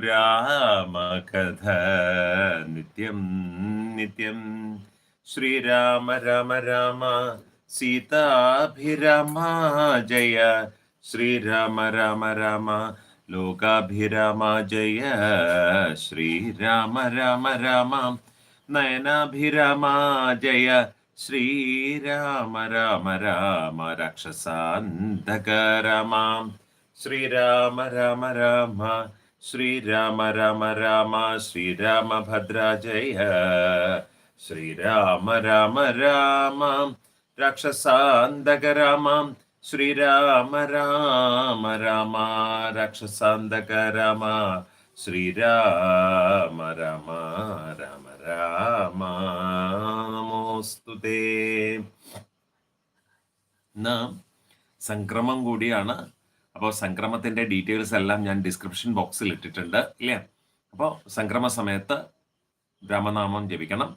രാമകഥ നിത്യം നിത്യം ശ്രീരാമ രാമ രാമ സീതാഭിരാമ ജയ ശ്രീരാമ രാമ രാമ ലോകാഭിരാമ ജയ ശ്രീരാമ രാമ രാമ നയനാഭിരാമ ജയ ശ്രീരാമ രാമ രാമ രാക്ഷസാന്തക രാമ ശ്രീരാമ രാമ രാമ ശ്രീരാമ രാമ രാമ ശ്രീരാമഭദ്ര ജയ ശ്രീരാമ രാമ രാമ രാക്ഷസാന്തക രാമ ശ്രീരാമ രാമ രാമ രാക്ഷസാന്തക രാമ ശ്രീരാമ രാമ രാമ രാമ. നമോസ്തുതേ ഇന്ന് സംക്രമം കൂടിയാണ് അപ്പോൾ സംക്രമത്തിന്റെ ഡീറ്റെയിൽസ് എല്ലാം ഞാൻ ഡിസ്ക്രിപ്ഷൻ ബോക്സിൽ ഇട്ടിട്ടുണ്ട് ഇല്ലേ? അപ്പോൾ സംക്രമ സമയത്ത് രാമനാമം ജപിക്കണം.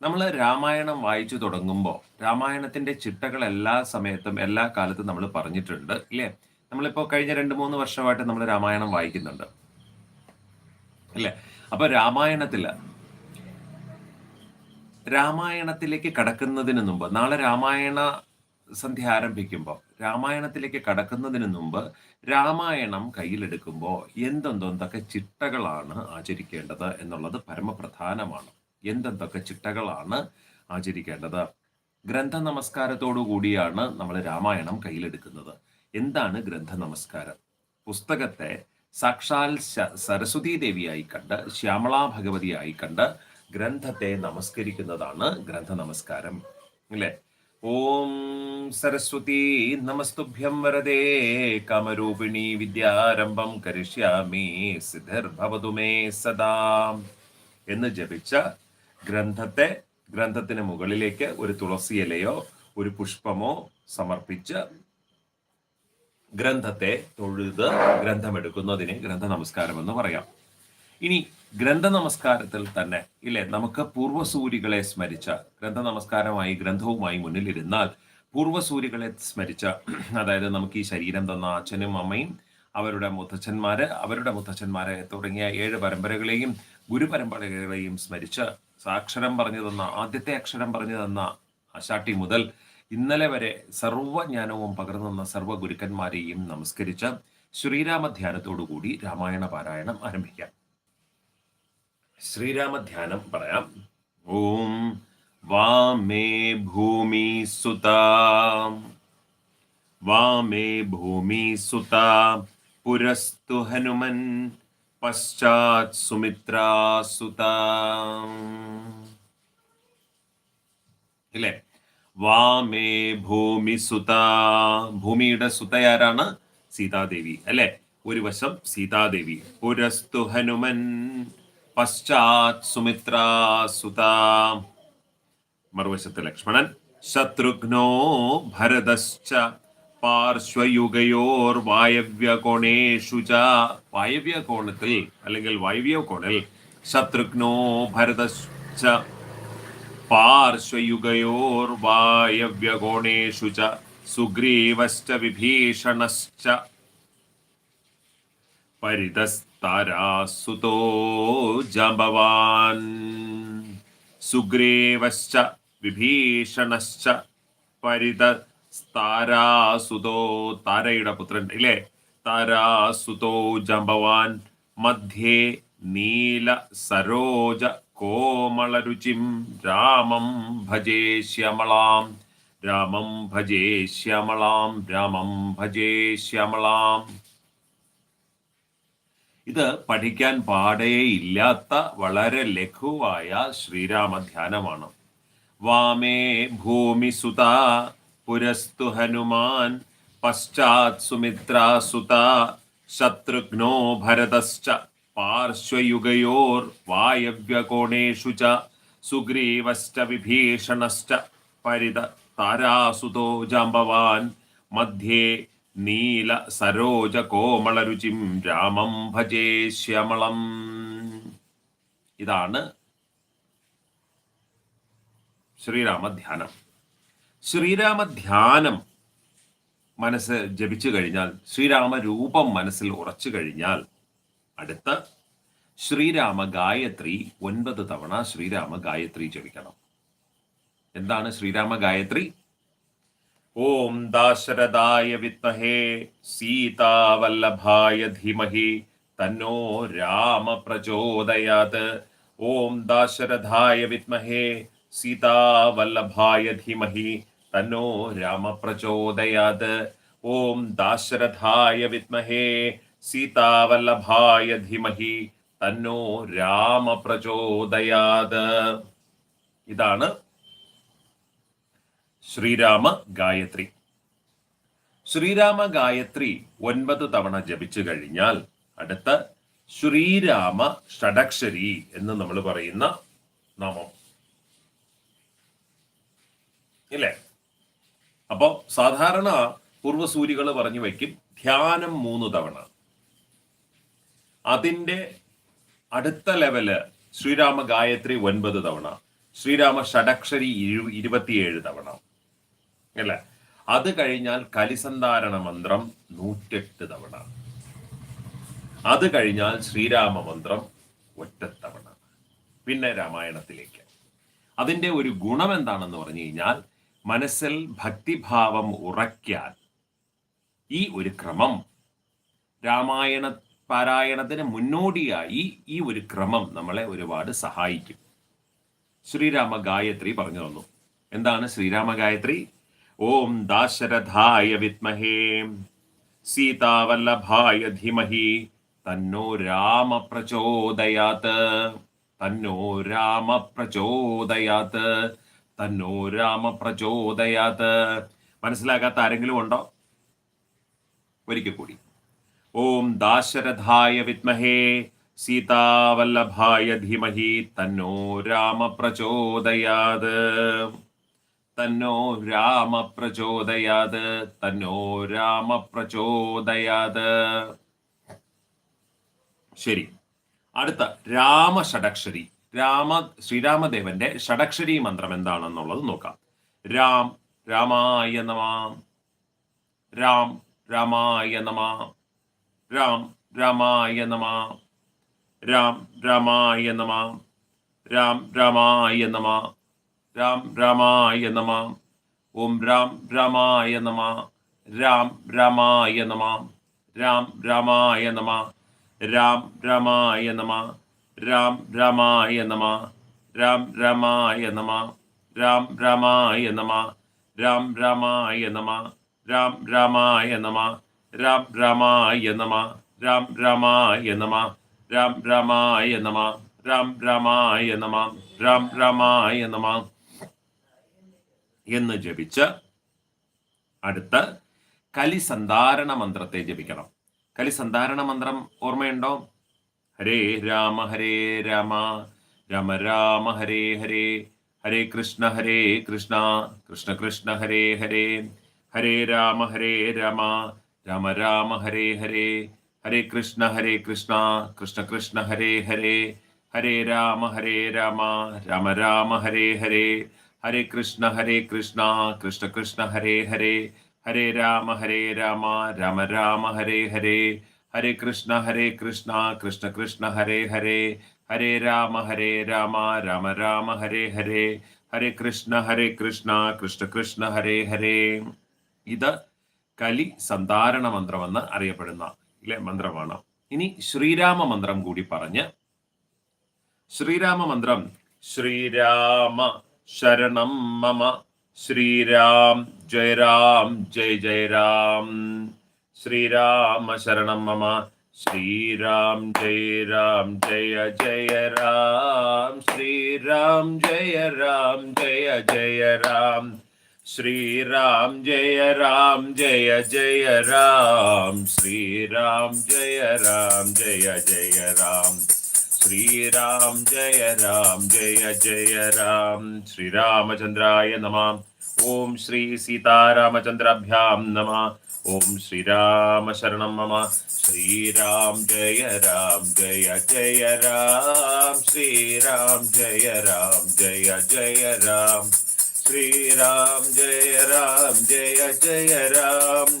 നമ്മൾ രാമായണം വായിച്ചു തുടങ്ങുമ്പോൾ രാമായണത്തിന്റെ ചിട്ടകൾ എല്ലാ സമയത്തും എല്ലാ കാലത്തും നമ്മൾ പറഞ്ഞിട്ടുണ്ട് ഇല്ലേ? നമ്മളിപ്പോൾ കഴിഞ്ഞ രണ്ട് മൂന്ന് വർഷമായിട്ട് നമ്മൾ രാമായണം വായിക്കുന്നുണ്ട് അല്ലേ അപ്പൊ രാമായണത്തിൽ രാമായണത്തിലേക്ക് കടക്കുന്നതിന് മുമ്പ് നാളെ രാമായണ സന്ധ്യ ആരംഭിക്കുമ്പോൾ രാമായണത്തിലേക്ക് കടക്കുന്നതിന് മുമ്പ് രാമായണം കയ്യിലെടുക്കുമ്പോൾ എന്തെന്തൊക്കെ ചിട്ടകളാണ് ആചരിക്കേണ്ടത് എന്നുള്ളത് പരമപ്രധാനമാണ്. എന്തെന്തൊക്കെ ചിട്ടകളാണ് ആചരിക്കേണ്ടത്? ഗ്രന്ഥ നമസ്കാരത്തോടു കൂടിയാണ് നമ്മൾ രാമായണം കയ്യിലെടുക്കുന്നത്. എന്താണ് ഗ്രന്ഥ നമസ്കാരം? പുസ്തകത്തെ സാക്ഷാൽ സരസ്വതീ ദേവിയായി കണ്ട് ശ്യാമളാ ഭഗവതിയായി കണ്ട് ഗ്രന്ഥത്തെ നമസ്കരിക്കുന്നതാണ് ഗ്രന്ഥ നമസ്കാരം. അല്ലേ? ഓം സരസ്വതി നമസ്തുഭ്യം വരദേ കാമരൂപിണി വിദ്യാരംഭം കരിഷ്യാമി സിദ്ധിർഭവതു മേ സദാ എന്ന് ജപിച്ച ഗ്രന്ഥത്തെ ഗ്രന്ഥത്തിന് മുകളിലേക്ക് ഒരു തുളസി ഇലയോ ഒരു പുഷ്പമോ സമർപ്പിച്ച് ഗ്രന്ഥത്തെ തൊഴുത് ഗ്രന്ഥമെടുക്കുന്നതിന് ഗ്രന്ഥ നമസ്കാരം എന്ന് പറയാം. ഇനി ഗ്രന്ഥ നമസ്കാരത്തിൽ തന്നെ ഇല്ലേ? നമുക്ക് പൂർവസൂരികളെ സ്മരിച്ച ഗ്രന്ഥ നമസ്കാരമായി ഗ്രന്ഥവുമായി മുന്നിലിരുന്നാൽ പൂർവസൂരികളെ സ്മരിച്ച അതായത് നമുക്ക് ഈ ശരീരം തന്ന അച്ഛനും അമ്മയും അവരുടെ മുത്തച്ഛന്മാര് അവരുടെ മുത്തച്ഛന്മാരെ തുടങ്ങിയ ഏഴ് പരമ്പരകളെയും ഗുരുപരമ്പരകളെയും സ്മരിച്ച് സാക്ഷരം പറഞ്ഞു തന്ന ആദ്യത്തെ അക്ഷരം പറഞ്ഞു തന്ന അശാട്ടി മുതൽ ഇന്നലെ വരെ സർവജ്ഞാനവും പകർന്നു തന്ന സർവ ഗുരുക്കന്മാരെയും നമസ്കരിച്ച് ശ്രീരാമ ധ്യാനത്തോടുകൂടി രാമായണ പാരായണം ആരംഭിക്കാം. ശ്രീരാമ ധ്യാനം പറയാം. ഓം വാമേ ഭൂമി സുതാ. വാമേ ഭൂമി സുതാ. പുരസ്തു ഹനുമൻ പശ്ചാത് സുമിത്രാ സുതാ. ഇല്ലേ? വാമേ ഭൂമി സുത. ഭൂമിയുടെ സുതയാരാണ് സീതാദേവി അല്ലെ? ഒരു വശം സീതാദേവി. പുരസ്തു ഹനുമൻ പശ്ചാത് സുമിത്രാ സുത മറുവശത്ത് ലക്ഷ്മണൻ ശത്രുഘ്നോ ഭരതശ്ച പാർശ്വയുഗയോർ വായവ്യ കോണേഷു ച വായവ്യ കോണത്തിൽ അല്ലെങ്കിൽ വായവ്യ കോണിൽ ശത്രുഘ്നോ ഭരതശ്ച പാർശ്വയുഗയോർവായവ്യകോണേഷു ച സുഗ്രീവശ്ച വിഭീഷണശ്ച പരിതസ്താരാസുതോ ജാമ്പവാൻ സുഗ്രീവശ്ച വിഭീഷണശ്ച പരിതസ്താരാസുതോ താരയുടെ പുത്രൻ ഇല്ലേ? താരാസുതോ ജാമ്പവാൻ മധ്യേ നീല സരോജ കോമളരുചിം രാമം ഭജേ ശ്യാമളാം രാമം ഭജേ ശ്യാമളാം രാമം ഭജേ ഇത് പഠിക്കാൻ പാടേയില്ലാത്ത വളരെ ലഘുവായ ശ്രീരാമ ധ്യാനമാണ് വാമേ ഭൂമി സുത പുരസ്തു ഹനുമാൻ പശ്ചാത് സുമിത്രാ സുത ശത്രുഘ്നോ ഭരതശ്ച പാർശ്വയുഗയോർ വായവ്യകോണേഷു ച സുഗ്രീവശ്ച വിഭീഷണശ്ച പരിത താരാസുതോ ജാമ്പവാൻ മധ്യേ നീല സരോജ കോമളരുചിം രാമം ഭജേ ശ്യമളം. ഇതാണ് ശ്രീരാമധ്യാനം. ശ്രീരാമധ്യാനം മനസ്സ് ജപിച്ചു കഴിഞ്ഞാൽ ശ്രീരാമരൂപം മനസ്സിൽ ഉറച്ചു കഴിഞ്ഞാൽ അടുത്ത ശ്രീരാമ ഗായത്രി ഒൻപത് തവണ ശ്രീരാമ ഗായത്രി ജപിക്കണം. എന്താണ് ശ്രീരാമ ഗായത്രി ഓം ദാശരഥായ വിത്മഹേ സീതാവല്ലഭായ ധീമഹി തന്നോ രാമ പ്രചോദയാത്. ഓം ദാശരഥായ വിത്മഹേ സീതാവല്ലഭായ ധീമഹി തന്നോ രാമ പ്രചോദയാത്. ഓം ദാശരഥായ വിത്മഹേ സീതാവല്ലഭായ ധീമഹി തന്നോ രാമ പ്രചോദയാത്. ഇതാണ് ശ്രീരാമ ഗായത്രി. ശ്രീരാമ ഗായത്രി ഒൻപത് തവണ ജപിച്ചു കഴിഞ്ഞാൽ അടുത്ത ശ്രീരാമ ഷടക്ഷരി എന്ന് നമ്മൾ പറയുന്ന നാമം. ഇല്ലേ? അപ്പോ സാധാരണ പൂർവസൂരികൾ പറഞ്ഞു വയ്ക്കും ധ്യാനം മൂന്ന് തവണ. അതിന്റെ അടുത്ത ലെവൽ ശ്രീരാമ ഗായത്രി ഒൻപത് തവണ ശ്രീരാമ ഷടക്ഷരി ഇരു- ഇരുപത്തിയേഴ് തവണ. അല്ലേ? അത് കഴിഞ്ഞാൽ കലിസന്ധാരണ മന്ത്രം നൂറ്റെട്ട് തവണ. അത് കഴിഞ്ഞാൽ ശ്രീരാമ മന്ത്രം ഒറ്റത്തവണ. പിന്നെ രാമായണത്തിലേക്ക്. അതിന്റെ ഒരു ഗുണം എന്താണെന്ന് പറഞ്ഞു കഴിഞ്ഞാൽ മനസ്സിൽ ഭക്തിഭാവം ഉറയ്ക്കാൻ ഈ ഒരു ക്രമം രാമായണ പാരായണത്തിന് മുന്നോടിയായി ഈ ഒരു ക്രമം നമ്മളെ ഒരുപാട് സഹായിക്കും. ശ്രീരാമ ഗായത്രി പറഞ്ഞു തന്നു. എന്താണ് ശ്രീരാമ ഗായത്രി ഓം ദാശരഥായ വിത്മഹേ സീതാവല്ലഭായ ധീമഹി തന്നോ രാമ പ്രചോദയാത് തന്നോ രാമ പ്രചോദയാത് തന്നോ രാമ പ്രചോദയാത് മനസ്സിലാകാത്ത ആരെങ്കിലും ഉണ്ടോ? ഒരിക്കൽ കൂടി. ഓം ദാശരഥായ വിത്മഹേ സീതാവല്ലഭായ ധീമഹി തന്നോ രാമ പ്രചോദയാത്। തന്നോ രാമ പ്രചോദയാത് തന്നോ രാമ പ്രചോദയാത് ശരി. അടുത്ത രാമ ഷഡക്ഷരി രാമ ശ്രീരാമദേവന്റെ ഷഡക്ഷരി മന്ത്രം എന്താണെന്നുള്ളത് നോക്കാം. രാം രാമായ നമ. രാം രാമായ നമ. രാം രാമായ നമ. രാം രാമായ നമ. രാം രാമായ നമാം. രാം രാമായ നമ ഓം രാം രാമായ നമ രാം രാമായ നമ രാം രാമായ നമ രാം രാമായ നമ രാം രാമായ നമ രാം രാമായ നമ രാം രാമായ നമ രാം രാമായ നമ രാം രാമായ നമ രാം രാമായ നമ രാം രാമായ നമ രാം രാമായ നമ രാം രാമായ നമ രാം രാമായ നമാം എന്ന് ജപിച്ച് അടുത്ത് കലിസന്ധാരണ മന്ത്രത്തെ ജപിക്കണം. കലിസന്ധാരണ മന്ത്രം ഓർമ്മയുണ്ടോ? ഹരേ രാമ ഹരേ രാമ രാമ രാമ ഹരേ ഹരേ ഹരേ കൃഷ്ണ ഹരേ കൃഷ്ണ കൃഷ്ണ കൃഷ്ണ ഹരേ ഹരേ ഹരേ രാമ ഹരേ രാമ രാമ രാമ ഹരേ ഹരേ ഹരേ കൃഷ്ണ ഹരേ കൃഷ്ണ കൃഷ്ണ കൃഷ്ണ ഹരേ ഹരേ ഹരേ രാമ ഹരേ രാമ രാമ രാമ ഹരേ ഹരേ ഹരേ കൃഷ്ണ ഹരേ കൃഷ്ണ കൃഷ്ണ കൃഷ്ണ ഹരേ ഹരേ ഹരേ രാമ ഹരേ രാമ രാമ രാമ ഹരേ ഹരേ ഹരേ കൃഷ്ണ ഹരേ കൃഷ്ണ കൃഷ്ണ കൃഷ്ണ ഹരേ ഹരേ ഹരേ രാമ ഹരേ രാമ രാമ രാമ ഹരേ ഹരേ ഹരേ കൃഷ്ണ ഹരേ കൃഷ്ണ കൃഷ്ണ കൃഷ്ണ ഹരേ ഹരേ ഇത് കലി സന്ധാരണ മന്ത്രമെന്ന് അറിയപ്പെടുന്ന ഇല്ലേ മന്ത്രമാണ്. ഇനി ശ്രീരാമ മന്ത്രം കൂടി പറഞ്ഞ് ശ്രീരാമ മന്ത്രം ശ്രീരാമ ശരണം മമ. ശ്രീരാം ജയ രാം ജയ ജയ രാം ശ്രീരാമ ശരണം മമ. ശ്രീരാം ജയ രാം ജയ ജയ രാം ശ്രീരാം ജയ രാം ജയ ജയ രാം ശ്രീരാം ജയ രാം ജയ ജയ രാം ശ്രീരാം ജയ രാം ജയ ജയ രാം श्रीराम जय राम, जय जय राम। श्रीरामचन्द्राय नमः। नम श्रीसीतारामचन्द्राभ्यां श्री राम शरण मम। श्रीराम जय राम, जय जय राम। श्रीराम जय राम, जय जय राम। श्रीराम जय राम, जय जय राम।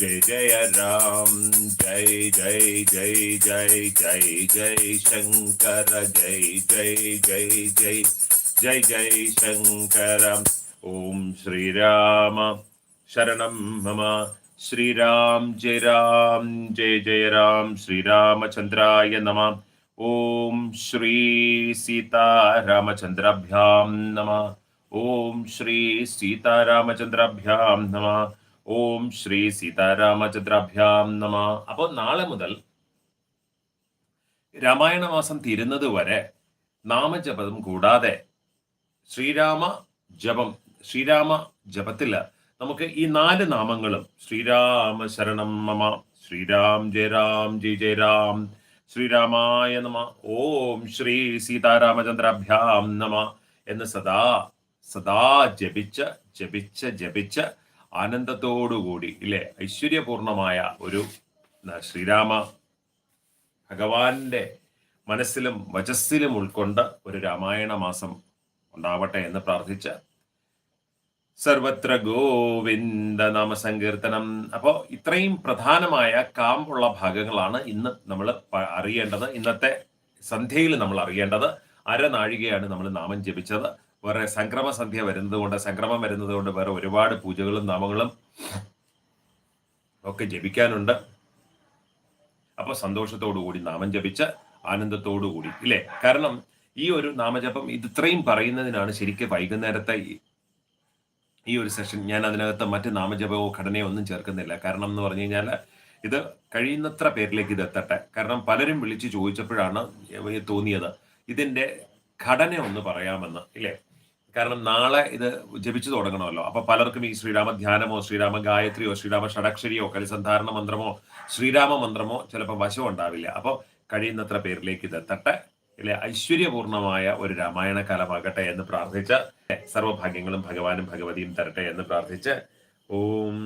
जय जय राम जय जय जय जय जय जय शंकर जय जय जय जय जय जय शंकर ओम श्री राम शरणम मम श्री राम जय राम जय जय राम श्री रामचंद्राय नमः ॐ श्री सीतारामचन्द्राभ्यां नम ॐ श्री सीतारामचन्द्राभ्यां नमः ഓം ശ്രീ സീതാരാമചന്ദ്രാഭ്യാം നമ. അപ്പോൾ നാളെ മുതൽ രാമായണമാസം തീരുന്നത് വരെ നാമജപം കൂടാതെ ശ്രീരാമ ജപം ശ്രീരാമ ജപത്തിൽ നമുക്ക് ഈ നാല് നാമങ്ങളും ശ്രീരാമ ശരണം മമ ശ്രീരാം ജയ രാം ജയ ജയ രാം ശ്രീരാമായ നമ ഓം ശ്രീ സീതാരാമചന്ദ്രാഭ്യാം നമ എന്ന് സദാ സദാ ജപിച്ച് ജപിച്ച് ജപിച്ച് ആനന്ദത്തോടുകൂടി ഇല്ലേ? ഐശ്വര്യപൂർണമായ ഒരു ശ്രീരാമ ഭഗവാന്റെ മനസ്സിലും വചസ്സിലും ഉൾക്കൊണ്ട് ഒരു രാമായണ മാസം ഉണ്ടാവട്ടെ എന്ന് പ്രാർത്ഥിച്ച് സർവത്ര ഗോവിന്ദ നാമ സങ്കീർത്തനം. അപ്പോൾ ഇത്രയും പ്രധാനമായ കാമ്പുള്ള ഭാഗങ്ങളാണ് ഇന്ന് നമ്മൾ അറിയേണ്ടത്. ഇന്നത്തെ സന്ധ്യയിൽ നമ്മൾ അറിയേണ്ടത് അരനാഴികയാണ് നമ്മൾ നാമം ജപിച്ചത്. വേറെ സംക്രമ സന്ധ്യ വരുന്നത് കൊണ്ട് സംക്രമം വരുന്നത് കൊണ്ട് വേറെ ഒരുപാട് പൂജകളും നാമങ്ങളും ഒക്കെ ജപിക്കാനുണ്ട്. അപ്പൊ സന്തോഷത്തോടു കൂടി നാമം ജപിച്ച് ആനന്ദത്തോടു കൂടി ഇല്ലേ? കാരണം ഈ ഒരു നാമജപം ഇത് ഇത്രയും പറയുന്നതിനാണ് ശരിക്കും വൈകുന്നേരത്തെ ഈ- ഒരു സെഷൻ ഞാൻ അതിനകത്ത് മറ്റ് നാമജപമോ ഘടനയോ ഒന്നും ചേർക്കുന്നില്ല. കാരണം എന്ന് പറഞ്ഞു കഴിഞ്ഞാൽ ഇത് കഴിയുന്നത്ര പേരിലേക്ക് ഇത് എത്തട്ടെ. കാരണം പലരും വിളിച്ചു ചോദിച്ചപ്പോഴാണ് തോന്നിയത് ഇതിന്റെ ഘടന ഒന്ന് പറയാമെന്ന് ഇല്ലേ? കാരണം നാളെ ഇത് ജപിച്ചു തുടങ്ങണമല്ലോ. അപ്പൊ പലർക്കും ഈ ശ്രീരാമ ധ്യാനമോ ശ്രീരാമ ഗായത്രിയോ ശ്രീരാമ ഷടക്ഷരിയോ കലിസന്ധാരണ മന്ത്രമോ ശ്രീരാമ മന്ത്രമോ ചിലപ്പോൾ വശം ഉണ്ടാവില്ല അപ്പോൾ കഴിയുന്നത്ര പേരിലേക്ക് ഇത് എത്തട്ടെ. ഇല്ലേ ഐശ്വര്യപൂർണമായ ഒരു രാമായണ കാലമാകട്ടെ എന്ന് പ്രാർത്ഥിച്ച് സർവഭാഗ്യങ്ങളും ഭഗവാനും ഭഗവതിയും തരട്ടെ എന്ന് പ്രാർത്ഥിച്ച് ഓം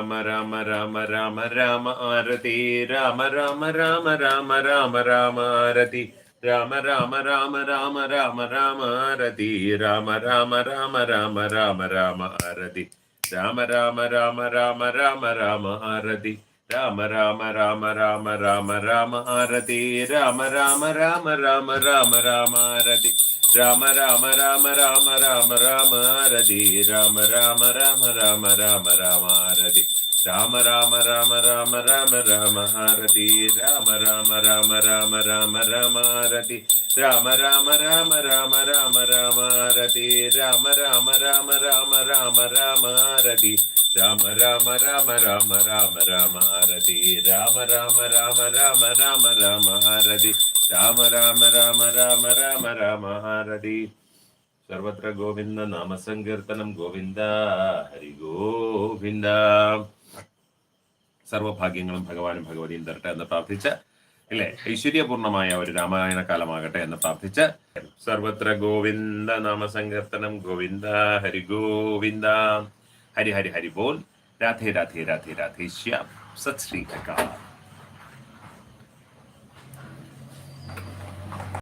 ராம ராம ராம ராம ராம ஆரதி ராம ராம ராம ராம ராம ராம ஆரதி ராம ராம ராம ராம ராம ராம ஆரதி ராம ராம ராம ராம ராம ராம ஆரதி ராம ராம ராம ராம ராம ராம ஆரதி ராம ராம ராம ராம ராம ராம ஆரதி ராம ராம ராம ராம ராம ராம ஆரதி ആരതി രാമ രാമ രാമ രാമ രാമ രാമ ആരതി രാമ രാമ രാമ രാമ രാമ രാമ ആരതി രാമ രാമ രാമ രാമ രാമ രാമ ആരതി രാമ രാമ രാമ രാമ രാമ രാമ ആരതി രാമ രാമ രാമ രാമ രാമ രാമ ആരതി രാമ രാമ രാമ രാമ രാമ രാമ ആരതി രാമ രാമ രാമ രാമ രാമ രാമ ആരതി രാമ രാമ രാമ രാമ രാമ രാമ ആരതി രാമ രാമ രാമ രാമ രാമ രാമ ഹരടി. സർവത്ര ഗോവിന്ദ നാമസങ്കീർത്തനം ഗോവിന്ദ ഹരി ഗോവിന്ദ. സർവഭാഗ്യങ്ങളും ഭഗവാനും ഭഗവതിയും തരട്ടെ എന്ന് പ്രാർത്ഥിച്ച് ഇല്ലേ? ഐശ്വര്യപൂർണമായ ഒരു രാമായണ കാലമാകട്ടെ എന്ന് പ്രാർത്ഥിച്ച് സർവത്ര ഗോവിന്ദ നാമസങ്കീർത്തനം ഗോവിന്ദ ഹരി ഗോവിന്ദ. ഹരി ഹരി ഹരി ബോൽ രാധേ രാധേ രാധേ രാധേ ശ്യാം. സത് ശ്രീ അകാൽ.